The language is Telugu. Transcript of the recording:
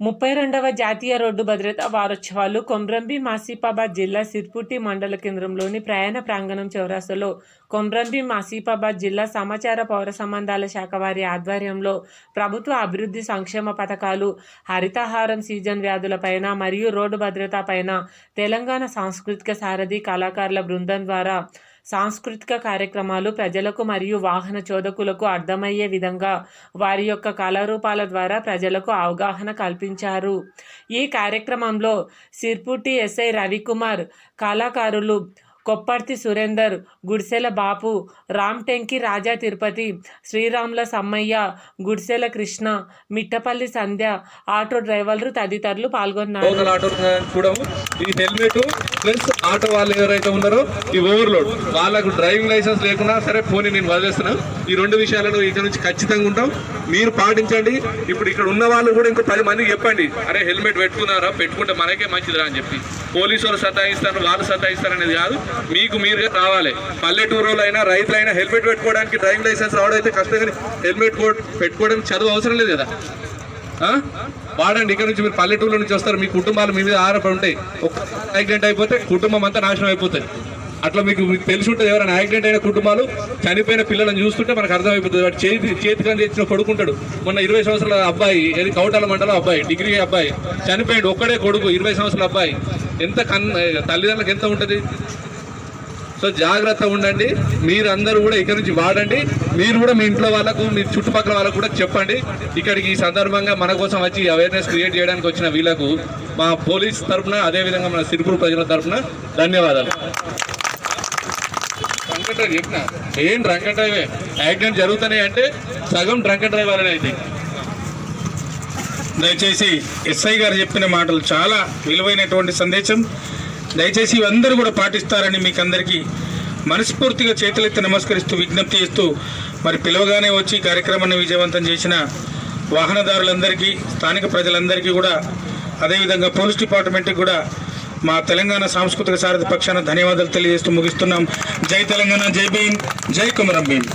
ముప్పై రెండవ జాతీయ రోడ్డు భద్రతా వారోత్సవాలు కొమ్రంబి మాసిపాబాద్ జిల్లా సిర్పుట్టి మండల కేంద్రంలోని ప్రయాణ ప్రాంగణం చౌరాసలో కొమ్రంబి మాసిపాబాద్ జిల్లా సమాచార పౌర సంబంధాల శాఖ వారి ఆధ్వర్యంలో ప్రభుత్వ అభివృద్ధి సంక్షేమ పథకాలు హరితహారం సీజన్ వ్యాధులపైన మరియు రోడ్డు భద్రత పైన తెలంగాణ సాంస్కృతిక సారథి కళాకారుల బృందం ద్వారా సాంస్కృతిక కార్యక్రమాలు ప్రజలకు మరియు వాహన చోదకులకు అర్థమయ్యే విధంగా వారి యొక్క కళారూపాల ద్వారా ప్రజలకు అవగాహన కల్పించారు. ఈ కార్యక్రమంలో సిర్పుటి ఎస్ఐ రవికుమార్ కళాకారులు కొప్పర్తి సురేందర్ గుడిసెల బాపు రామ్ టెంకి రాజా తిరుపతి శ్రీరాముల సమ్మయ్య గుడిసెల కృష్ణ మిట్టపల్లి సంధ్య ఆటో డ్రైవర్లు తదితరులు పాల్గొన్నారు. ఈ హెల్మెట్ ప్లస్ ఆటో వాళ్ళు ఎవరైతే ఉన్నారో ఈ ఓవర్లోడ్ వాళ్ళకు డ్రైవింగ్ లైసెన్స్ లేకుండా సరే పోనీ నేను వదిలేస్తున్నా. ఈ రెండు విషయాలను ఇక్కడ నుంచి ఖచ్చితంగా ఉంటాం. మీరు పాటించండి. ఇప్పుడు ఇక్కడ ఉన్న వాళ్ళు కూడా ఇంకో పది మందికి చెప్పండి. అరే హెల్మెట్ పెట్టుకున్నారా? పెట్టుకుంటే మనకే మంచిదిరా అని చెప్పి. పోలీసు వాళ్ళు సతాయిస్తారు వాళ్ళు సతాయిస్తారు అనేది కాదు. మీకు మీరుగా రావాలి. పల్లెటూరులో అయినా రైతులైనా హెల్మెట్ పెట్టుకోవడానికి డ్రైవింగ్ లైసెన్స్ రావడం అయితే కష్టం కానీ హెల్మెట్ పెట్టుకోవడానికి చదువు అవసరం లేదు కదా. వాడండి ఇక్కడ నుంచి మీరు పల్లెటూళ్ళ నుంచి వస్తారు మీ కుటుంబాలు మీ మీద ఆధారపడి ఉంటాయి. ఒక యాక్సిడెంట్ అయిపోతే కుటుంబం అంతా నాశనం అయిపోతుంది. అట్లా మీకు మీకు తెలిసి ఉంటుంది ఎవరైనా యాక్సిడెంట్ అయిన కుటుంబాలు చనిపోయిన పిల్లలను చూస్తుంటే మనకు అర్థమైపోతుంది. వాడు చేతి చేతికని తెచ్చిన కొడుకుంటాడు. మొన్న ఇరవై సంవత్సరాల అబ్బాయి ఏది కౌటాల మండలం అబ్బాయి డిగ్రీ అబ్బాయి చనిపోయాడు ఒక్కడే కొడుకు ఇరవై సంవత్సరాల అబ్బాయి. ఎంత కన్ తల్లిదండ్రులకు ఎంత ఉంటుంది? సో జాగ్రత్త ఉండండి. మీరు అందరూ కూడా ఇక్కడ నుంచి వాడండి. మీరు కూడా మీ ఇంట్లో వాళ్ళకు మీ చుట్టుపక్కల వాళ్ళకు కూడా చెప్పండి. ఇక్కడికి ఈ సందర్భంగా మన కోసం వచ్చి అవేర్నెస్ క్రియేట్ చేయడానికి వచ్చిన వీళ్ళకు మా పోలీస్ తరఫున అదేవిధంగా మన సిరిపూర్ ప్రజల తరఫున ధన్యవాదాలు. డ్రంక్ డ్రైవ్ చెప్పిన? ఏం డ్రంక్ డ్రైవే యాక్సిడెంట్ జరుగుతున్నాయి అంటే సగం డ్రంక్ డ్రైవ్ వల్లనే అయితే దయచేసి ఎస్ఐ గారు చెప్పిన మాటలు చాలా విలువైనటువంటి సందేశం. దయచేసి ఇవందరూ కూడా పాటిస్తారని మీకు అందరికీ మనస్ఫూర్తిగా చేతులెత్తి నమస్కరిస్తూ విజ్ఞప్తి చేస్తూ మరి పిలవగానే వచ్చి కార్యక్రమాన్ని విజయవంతం చేసిన వాహనదారులందరికీ స్థానిక ప్రజలందరికీ కూడా అదేవిధంగా పోలీస్ డిపార్ట్మెంట్కి కూడా మా తెలంగాణ సాంస్కృతిక సారథి పక్షాన ధన్యవాదాలు తెలియజేస్తూ ముగిస్తున్నాం. జై తెలంగాణ జై భీమ్ జై కుమరం భీమ్.